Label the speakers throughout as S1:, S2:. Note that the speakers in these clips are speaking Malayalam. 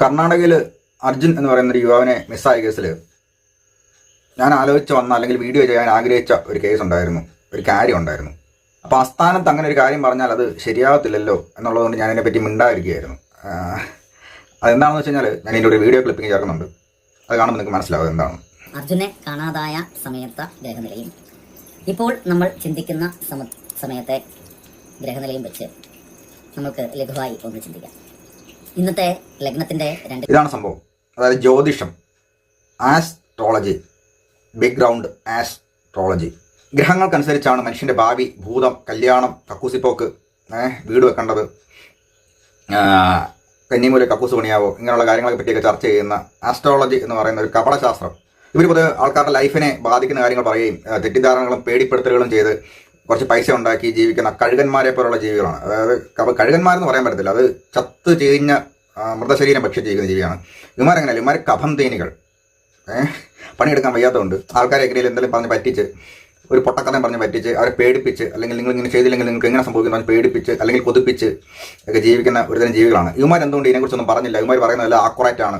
S1: കർണാടകയിൽ അർജുൻ എന്ന് പറയുന്ന ഒരു യുവാവിനെ മിസ്സായ കേസിൽ ഞാൻ ആലോചിച്ച് വന്ന അല്ലെങ്കിൽ വീഡിയോ ചെയ്യാൻ ആഗ്രഹിച്ച ഒരു കേസ് ഉണ്ടായിരുന്നു. ഒരു കാര്യം ഉണ്ടായിരുന്നു. അപ്പോൾ ആസ്ഥാനത്ത് അങ്ങനെ ഒരു കാര്യം പറഞ്ഞാൽ അത് ശരിയാവത്തില്ലല്ലോ എന്നുള്ളതുകൊണ്ട് ഞാൻ അതിനെപ്പറ്റി മിണ്ടാതിരിക്കുകയായിരുന്നു. അതെന്താണെന്ന് വെച്ച് കഴിഞ്ഞാൽ ഞാൻ ഇതിന്റെ ഒരു വീഡിയോ ക്ലിപ്പിംഗ് ചേർക്കുന്നുണ്ട്. അത് കാണുമ്പോൾ നിങ്ങൾക്ക് മനസ്സിലാവും എന്താണ്
S2: അർജുനെ കാണാതായ സമയത്ത ഗ്രഹനിലയും ഇപ്പോൾ നമ്മൾ ചിന്തിക്കുന്ന സമ സമയത്തെ ഗ്രഹനിലയും വെച്ച് നമുക്ക് ലഘുവായി ഒന്ന് ചിന്തിക്കാം. ഇന്നത്തെ ലഗ്നത്തിന്റെ രണ്ട്
S1: ഇതാണ് സംഭവം. അതായത് ജ്യോതിഷം ആസ്ട്രോളജി ബാക്ക്ഗ്രൗണ്ട് ആസ്ട്രോളജി ഗ്രഹങ്ങൾക്കനുസരിച്ചാണ് മനുഷ്യന്റെ ഭാവി ഭൂതം കല്യാണം കക്കൂസിപ്പോക്ക് വീട് വെക്കേണ്ടത് കന്നിമൂല കക്കൂസ് പണിയാവോ ഇങ്ങനെയുള്ള കാര്യങ്ങളെ പറ്റിയൊക്കെ ചർച്ച ചെയ്യുന്ന ആസ്ട്രോളജി എന്ന് പറയുന്ന ഒരു കപടശാസ്ത്രം. ഇവർ പൊതുവെ ആൾക്കാരുടെ ലൈഫിനെ ബാധിക്കുന്ന കാര്യങ്ങൾ പറയുകയും തെറ്റിദ്ധാരണകളും പേടിപ്പെടുത്തലുകളും ചെയ്ത് കുറച്ച് പൈസ ഉണ്ടാക്കി ജീവിക്കുന്ന കഴുകന്മാരെ പോലുള്ള ജീവികളാണ്. അതായത് കഴുകന്മാരെന്ന് പറയാൻ പറ്റത്തില്ല. അത് ചത്ത് ചീഞ്ഞ മൃതശരീരം ഭക്ഷ്യം ജീവിക്കുന്ന ജീവിയാണ്. ഇമാരെങ്ങനെയല്ല ഇമാർ കഫം തേനികൾ. പണിയെടുക്കാൻ വയ്യാത്തതുകൊണ്ട് ആൾക്കാരെ എങ്ങനെയും എന്തെങ്കിലും പറഞ്ഞ് പറ്റിച്ച് ഒരു പൊട്ടക്കഥം പറഞ്ഞ് പറ്റിച്ച് അവരെ പേടിപ്പിച്ച് അല്ലെങ്കിൽ നിങ്ങൾ ഇങ്ങനെ ചെയ്തില്ലെങ്കിൽ നിങ്ങൾക്ക് എങ്ങനെ സംഭവിക്കുന്നു പറഞ്ഞ് പേടിപ്പിച്ച് അല്ലെങ്കിൽ കൊതിപ്പിച്ച് ഒക്കെ ജീവിക്കുന്ന ഒരുതരം ജീവികളാണ്. ഇവന്മാർ എന്തുകൊണ്ട് ഇതിനെക്കുറിച്ചൊന്നും പറഞ്ഞില്ല? ഇവന്മാർ പറയുന്നതെല്ലാം ആക്യുറേറ്റ് ആണ്.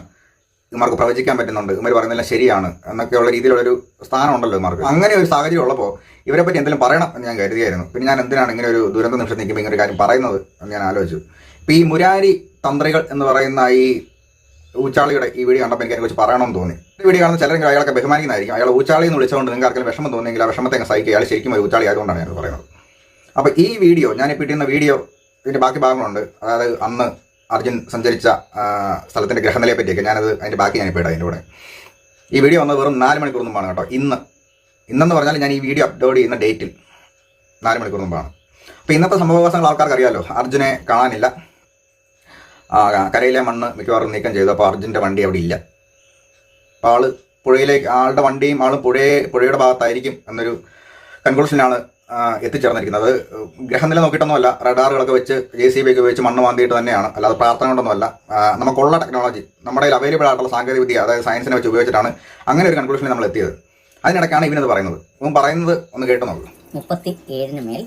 S1: ഇവന്മാർക്ക് പ്രവചിക്കാൻ പറ്റുന്നുണ്ട്. ഇമാർ പറയുന്നതെല്ലാം ശരിയാണ് എന്നൊക്കെയുള്ള രീതിയിലുള്ളൊരു സ്ഥാനം ഉണ്ടല്ലോ ഇമാർക്ക്. അങ്ങനെ ഒരു സാഹചര്യം ഉള്ളപ്പോൾ ഇവരെ പറ്റി എന്തെങ്കിലും പറയണം എന്ന് ഞാൻ കരുതിയായിരുന്നു. പിന്നെ ഞാൻ എന്തിനാണ് ഇങ്ങനെ ഒരു ദുരന്ത നിമിഷം നിൽക്കുമ്പോൾ ഇങ്ങനെ ഒരു കാര്യം പറയുന്നത് എന്ന് ഞാൻ ആലോചിച്ചു. ഇപ്പം ഈ മുരാരി തന്ത്രികൾ എന്ന് പറയുന്ന ഈ ഊച്ചാളിയുടെ ഈ വീഡിയോ കണ്ടപ്പോൾ എനിക്ക് അതിനെക്കുറിച്ച് പറയണമെന്ന് തോന്നി. ഈ വീഡിയോ കാണുന്ന ചിലരെങ്കിലും അയാളൊക്കെ ബഹുമാനിക്കുന്നതായിരിക്കും. അയാൾ ഊച്ചാളി എന്ന് വിളിച്ചുകൊണ്ട് നിങ്ങൾക്ക് ആർക്കെങ്കിലും വിഷമം തോന്നിയെങ്കിൽ ആ വിഷമത്തെ സഹിക്കുക. അയാൾ ശരിക്കും ഒരു ഊച്ചാളി ആയതുകൊണ്ടാണ് ഞാൻ പറയുന്നത്. അപ്പോൾ ഈ വീഡിയോ ഞാൻ ഞാനിപ്പോൾ ഇട്ടിരുന്ന വീഡിയോ ഇതിന്റെ ബാക്കി ഭാഗങ്ങളുണ്ട്. അതായത് അന്ന് അർജുൻ സഞ്ചരിച്ച സ്ഥലത്തിന്റെ ഗ്രഹനിലയെ പറ്റിയൊക്കെ ഞാനത് അതിന്റെ ബാക്കി ഞാനിപ്പോൾ ഇടാം അതിന്റെ കൂടെ. ഈ വീഡിയോ വന്നത് വെറും നാല് മണിക്കൂർ മുമ്പാണ് കേട്ടോ. ഇന്ന്. ഇന്നെന്ന് പറഞ്ഞാൽ ഞാൻ ഈ വീഡിയോ അപ്ലോഡ് ചെയ്യുന്ന ഡേറ്റിൽ നാല് മണിക്കൂർ മുമ്പാണ്. അപ്പോൾ ഇന്നത്തെ സംഭവവികാസങ്ങൾ ആൾക്കാർക്ക് അറിയാലോ. അർജുനെ കാണാനില്ല. കരയിലെ മണ്ണ് മിക്കവാറും നീക്കം ചെയ്തു. അപ്പോൾ അർജുന്റെ വണ്ടി അവിടെ ഇല്ല. അപ്പോൾ ആൾ പുഴയിലേക്ക് ആളുടെ വണ്ടിയും ആളും പുഴയെ പുഴയുടെ ഭാഗത്തായിരിക്കും എന്നൊരു കൺക്ലൂഷനാണ് എത്തിച്ചേർന്നിരിക്കുന്നത്. അത് ഗ്രഹനില നോക്കിയിട്ടൊന്നുമല്ല റഡാറുകളൊക്കെ വെച്ച് ജെ സി ബി ഒക്കെ വെച്ച് മണ്ണ് മാന്തിയിട്ട് തന്നെയാണ്. അല്ലാതെ പ്രാർത്ഥന കൊണ്ടൊന്നുമല്ല. നമുക്കുള്ള ടെക്നോളജി നമ്മുടെ കയ്യിൽ അവൈലബിൾ ആയിട്ടുള്ള സാങ്കേതിക വിദ്യ അതായത് സയൻസിനെ വെച്ച് ഉപയോഗിച്ചിട്ടാണ് അങ്ങനെ ഒരു കൺക്ലൂഷനിൽ നമ്മൾ എത്തിയത്. അതിനിടയ്ക്കാണ് ഇവനത് പറയുന്നത്. ഇവൻ പറയുന്നത് ഒന്ന് കേട്ട് നോക്കുക
S2: മുപ്പത്തി ഏഴിന് മേൽ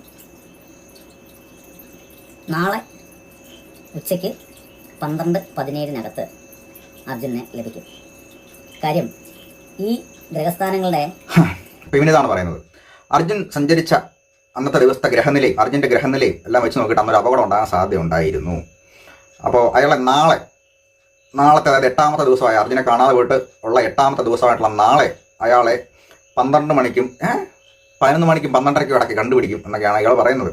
S2: നാളെ ഉച്ചയ്ക്ക് പന്ത്രണ്ട് പതിനേഴിനകത്ത് അർജുനെ ലഭിക്കും. കാര്യം ഈ ഗ്രഹസ്ഥാനങ്ങളുടെ
S1: ഇവനിതാണ് പറയുന്നത്. അർജുൻ സഞ്ചരിച്ച അന്നത്തെ ദിവസത്തെ ഗ്രഹനിലയും അർജുന്റെ ഗ്രഹനിലയും എല്ലാം വെച്ച് നോക്കിയിട്ട് അന്നൊരു അപകടം ഉണ്ടാകാൻ സാധ്യത ഉണ്ടായിരുന്നു അപ്പോൾ അയാളെ നാളെ നാളത്തെ അതായത് എട്ടാമത്തെ ദിവസമായ അർജുനെ കാണാതെ പോയിട്ട് ഉള്ള എട്ടാമത്തെ ദിവസമായിട്ടുള്ള നാളെ അയാളെ പന്ത്രണ്ട് മണിക്കും പതിനൊന്ന് മണിക്കും പന്ത്രണ്ടരയ്ക്കും ഇടയ്ക്ക് കണ്ടുപിടിക്കും എന്നൊക്കെയാണ് അയാൾ പറയുന്നത്.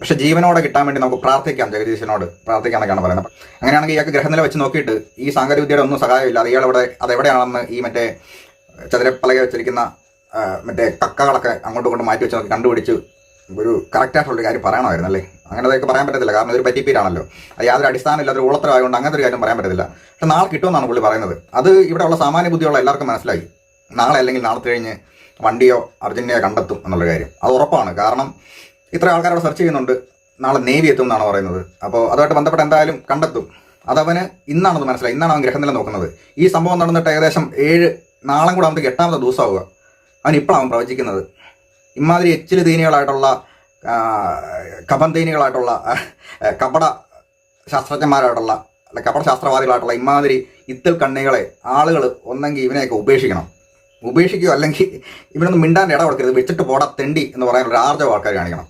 S1: പക്ഷെ ജീവനോടെ കിട്ടാൻ വേണ്ടി നമുക്ക് പ്രാർത്ഥിക്കാം ജഗദീശനോട് പ്രാർത്ഥിക്കാന്നൊക്കെയാണ് പറയുന്നത്. അങ്ങനെയാണെങ്കിൽ ഇയാൾക്ക് ഗ്രഹനില വെച്ച് നോക്കിയിട്ട് ഈ സാങ്കേതിക വിദ്യയുടെ ഒന്നും സഹായമില്ല അത് ഇയാൾ അതെവിടെയാണെന്ന് ഈ മറ്റേ ചതുരപ്പലക വെച്ചിരിക്കുന്ന മറ്റേ കക്കകളൊക്കെ അങ്ങോട്ടും ഇങ്ങോട്ടും മാറ്റി വെച്ച് കണ്ടുപിടിച്ച് ഒരു കറക്റ്റായിട്ടുള്ള കാര്യം പറയണമായിരുന്നു അല്ലേ? അങ്ങനെ അതൊക്കെ പറയാൻ പറ്റത്തില്ല കാരണം ഇതൊരു പറ്റിപ്പീരാണല്ലോ. അത് യാതൊരു അടിസ്ഥാനമില്ല അതൊരു ഉളത്തരമായതുകൊണ്ട് അങ്ങനത്തെ ഒരു കാര്യം പറയാൻ പറ്റത്തില്ല. പക്ഷെ നാളെ കിട്ടുമെന്നാണ് പുള്ളി പറയുന്നത്. അത് ഇവിടെ ഉള്ള സാമാന്യ ബുദ്ധിയുള്ള എല്ലാവർക്കും മനസ്സിലായി. നാളെ അല്ലെങ്കിൽ നാളത്തെ കഴിഞ്ഞ് വണ്ടിയോ അർജന്റീനയോ കണ്ടെത്തും എന്നുള്ള കാര്യം. അത് ഉറപ്പാണ്. കാരണം ഇത്ര ആൾക്കാരോട് സെർച്ച് ചെയ്യുന്നുണ്ട്. നാളെ നേവി എത്തും എന്നാണ് പറയുന്നത്. അപ്പോൾ അതുമായിട്ട് ബന്ധപ്പെട്ട് എന്തായാലും കണ്ടെത്തും. അതവന് ഇന്നാണത് മനസ്സിലായി. ഇന്നാണ് അവൻ ഗ്രഹനില നോക്കുന്നത്. ഈ സംഭവം നടന്നിട്ട് ഏകദേശം ഏഴ് നാളെ കൂടെ അവന്റെ എട്ടാമത്തെ ദിവസമാവുക. അവൻ ഇപ്പോഴാണ് അവൻ പ്രവചിക്കുന്നത്. ഇമാതിരി എച്ചിൽ ദീനികളായിട്ടുള്ള കപന്തീനികളായിട്ടുള്ള കപം തീനികളായിട്ടുള്ള കപട ശാസ്ത്രജ്ഞന്മാരായിട്ടുള്ള അല്ല കപട ശാസ്ത്രവാദികളായിട്ടുള്ള ഇമാതിരി ഇത്തൽ കണ്ണികളെ ആളുകൾ ഒന്നെങ്കിൽ ഇവനെയൊക്കെ ഉപേക്ഷിക്കണം. ഉപേക്ഷിക്കുകയോ അല്ലെങ്കിൽ ഇവനൊന്നും മിണ്ടാൻ ഇട കൊടുക്കരുത്. വെച്ചിട്ട് പോടാ തെണ്ടി എന്ന് പറയാനുള്ള ആർജവ ആൾക്കാർ കാണിക്കണം.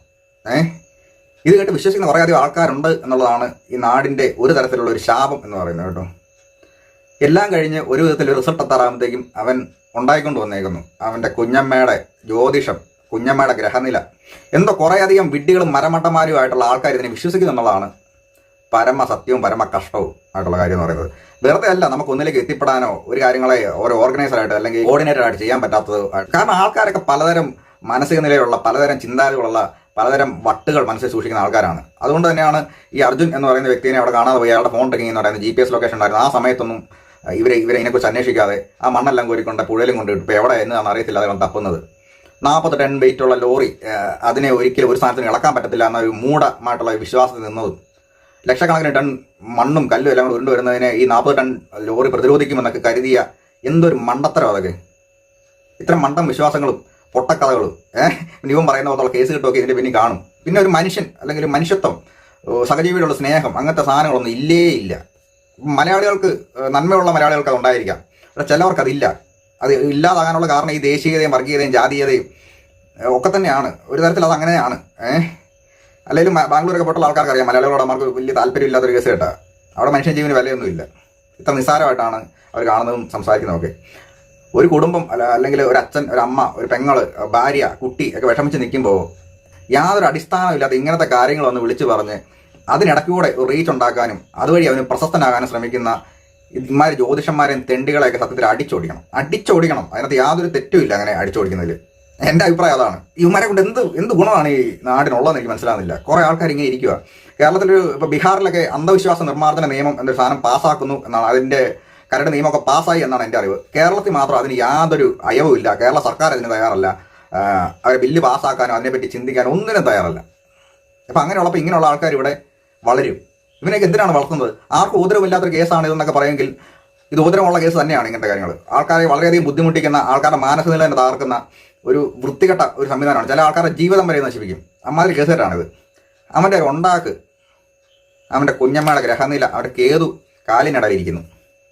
S1: ഏഹ് ഇത് കേട്ട് വിശ്വസിക്കുന്ന കുറേ അധികം ആൾക്കാരുണ്ട് എന്നുള്ളതാണ് ഈ നാടിന്റെ ഒരു തരത്തിലുള്ള ഒരു ശാപം എന്ന് പറയുന്നത് കേട്ടോ. എല്ലാം കഴിഞ്ഞ് ഒരു വിധത്തിൽ റിസൾട്ട് എത്താറാകുമ്പോഴത്തേക്കും അവൻ ഉണ്ടായിക്കൊണ്ട് വന്നേക്കുന്നു. അവന്റെ കുഞ്ഞമ്മയുടെ ജ്യോതിഷം കുഞ്ഞമ്മയുടെ ഗ്രഹനില. എന്തോ കുറേയധികം വിഡ്ഢികളും മരമട്ടന്മാരുമായിട്ടുള്ള ആൾക്കാർ ഇതിനെ വിശ്വസിക്കുന്നു എന്നുള്ളതാണ് പരമ സത്യവും പരമ കഷ്ടവും ആയിട്ടുള്ള കാര്യം എന്ന് പറയുന്നത്. വെറുതെ അല്ല നമുക്ക് ഒന്നിലേക്ക് എത്തിപ്പെടാനോ ഒരു കാര്യങ്ങളെ ഓരോ ഓർഗനൈസറായിട്ട് അല്ലെങ്കിൽ കോർഡിനേറ്റർ ആയിട്ട് ചെയ്യാൻ പറ്റാത്തത് കാരണം ആൾക്കാരൊക്കെ പലതരം മാനസിക നിലയിലുള്ള പലതരം ചിന്താഗതികളുള്ള പലതരം വട്ടുകൾ മനസ്സിൽ സൂക്ഷിക്കുന്ന ആൾക്കാരാണ്. അതുകൊണ്ട് തന്നെയാണ് ഈ അർജുൻ എന്ന് പറയുന്ന വ്യക്തിനെ അവിടെ കാണാതെ പോയി. അയാളുടെ ഫോൺ ടെക്കിംഗ് എന്ന് പറയുന്നത് ജി പി എസ് ലൊക്കേഷൻ ഉണ്ടായിരുന്നു ആ സമയത്തൊന്നും ഇവരെ ഇവരെ ഇതിനെക്കുറിച്ച് അന്വേഷിക്കാതെ ആ മണ്ണെല്ലാം കോരിക്കൊണ്ട് പുഴയിലും കൊണ്ട് ഇപ്പോൾ എവിടെ എന്നാണ് അറിയത്തില്ല അതാണ് തപ്പുന്നത്. നാൽപ്പത് ടൺ വെയിറ്റുള്ള ലോറി അതിനെ ഒരിക്കലും ഒരു സ്ഥാനത്തിന് ഇളക്കാൻ പറ്റത്തില്ല എന്നൊരു മൂഢമായിട്ടുള്ള വിശ്വാസത്തിൽ നിന്നതും ലക്ഷക്കണക്കിന് ടൺ മണ്ണും കല്ലും എല്ലാം കൂടെ ഉരുണ്ട് വരുന്നതിനെ ഈ നാൽപ്പത് ടൺ ലോറി പ്രതിരോധിക്കുമെന്നൊക്കെ കരുതിയ എന്തൊരു മണ്ടത്തരം അതൊക്കെ. ഇത്തരം മണ്ടം വിശ്വാസങ്ങളും പൊട്ടക്കഥകളും ഏഹ് ഇവൻ പറയുന്ന പോലുള്ള കേസ് കിട്ടുമൊക്കെ ഇതിന്റെ പിന്നെ കാണും. പിന്നെ ഒരു മനുഷ്യൻ അല്ലെങ്കിൽ ഒരു മനുഷ്യത്വം സഹജീവിയോടുള്ള സ്നേഹം അങ്ങനത്തെ സാധനങ്ങളൊന്നും ഇല്ലേ ഇല്ല. മലയാളികൾക്ക് നന്മയുള്ള മലയാളികൾക്ക് അത് ഉണ്ടായിരിക്കാം. പക്ഷെ ചിലവർക്ക് അതില്ല. അത് ഇല്ലാതാകാനുള്ള കാരണം ഈ ദേശീയതയും വർഗീയതയും ജാതീയതയും ഒക്കെ തന്നെയാണ്. ഒരു തരത്തിൽ അത് അങ്ങനെയാണ്. ഏഹ് അല്ലെങ്കിൽ ബാംഗ്ലൂരൊക്കെ പോയിട്ടുള്ള ആൾക്കാർക്ക് അറിയാം മലയാളികളോട് അവർക്ക് വലിയ താല്പര്യമില്ലാത്തൊരു കേസ് കേട്ടാ. അവിടെ മനുഷ്യൻ ജീവന് വിലയൊന്നുമില്ല. ഇത്ര നിസ്സാരമായിട്ടാണ് അവർ കാണുന്നതും സംസാരിക്കുന്നതൊക്കെ ഒരു കുടുംബം അല്ല അല്ലെങ്കിൽ ഒരു അച്ഛൻ ഒരു അമ്മ ഒരു പെങ്ങൾ ഭാര്യ കുട്ടി ഒക്കെ വിഷമിച്ച് നിൽക്കുമ്പോൾ യാതൊരു അടിസ്ഥാനമില്ലാത്ത ഇങ്ങനത്തെ കാര്യങ്ങളൊന്ന് വിളിച്ചു പറഞ്ഞ് അതിനിടയ്ക്കൂടെ ഒരു റീച്ച് ഉണ്ടാക്കാനും അതുവഴി അവന് പ്രശസ്തനാകാനും ശ്രമിക്കുന്ന ഇമാര് ജ്യോതിഷന്മാരെയും തെണ്ടികളെയൊക്കെ സത്യത്തിൽ അടിച്ചോടിക്കണം. അടിച്ചോടിക്കണം. അതിനകത്ത് യാതൊരു തെറ്റുമില്ല അങ്ങനെ അടിച്ചോടിക്കുന്നതിൽ എന്റെ അഭിപ്രായം അതാണ്. ഇവന്മാരെ കൊണ്ട് എന്ത് എന്ത് ഗുണമാണ് ഈ നാടിനുള്ളതെന്ന് എനിക്ക് മനസ്സിലാകുന്നില്ല കുറേ ആൾക്കാർ ഇങ്ങനെ ഇരിക്കുക കേരളത്തിലൊരു ഇപ്പോൾ ബീഹാറിലൊക്കെ അന്ധവിശ്വാസ നിർമ്മാർജന നിയമം എന്നൊരു സാധനം പാസ്സാക്കുന്നു എന്നാണ്. അതിന്റെ കരട് നിയമമൊക്കെ പാസ്സായി എന്നാണ് എന്റെ അറിവ്. കേരളത്തിൽ മാത്രം അതിന് യാതൊരു അയവുമില്ല കേരള സർക്കാർ അതിന് തയ്യാറല്ല. അവരെ ബില്ല് പാസ്സാക്കാനോ അതിനെപ്പറ്റി ചിന്തിക്കാനോ ഒന്നിനും തയ്യാറല്ല. അപ്പം അങ്ങനെയുള്ളപ്പോൾ ഇങ്ങനെയുള്ള ആൾക്കാർ ഇവിടെ വളരും. ഇവനൊക്കെ എന്തിനാണ് വളർത്തുന്നത്? ആർക്കും ഉദരവില്ലാത്ത കേസാണ് ഇതെന്നൊക്കെ പറയുമെങ്കിൽ ഇത് ഉദരമുള്ള കേസ് തന്നെയാണ് ഇങ്ങനത്തെ കാര്യങ്ങൾ ആൾക്കാരെ വളരെയധികം ബുദ്ധിമുട്ടിക്കുന്ന ആൾക്കാരുടെ മാനസിക തന്നെ തകർക്കുന്ന ഒരു വൃത്തികെട്ട ഒരു സംവിധാനമാണ്. ചില ആൾക്കാരുടെ ജീവിതം വരെ നശിപ്പിക്കും. അമ്മാതിരി കേസുകാരാണിത് അവന്റെ ഉണ്ടാക്ക് അവന്റെ കുഞ്ഞമ്മയുടെ ഗ്രഹനില അവിടെ കേതു കാലിനടയിരിക്കുന്നു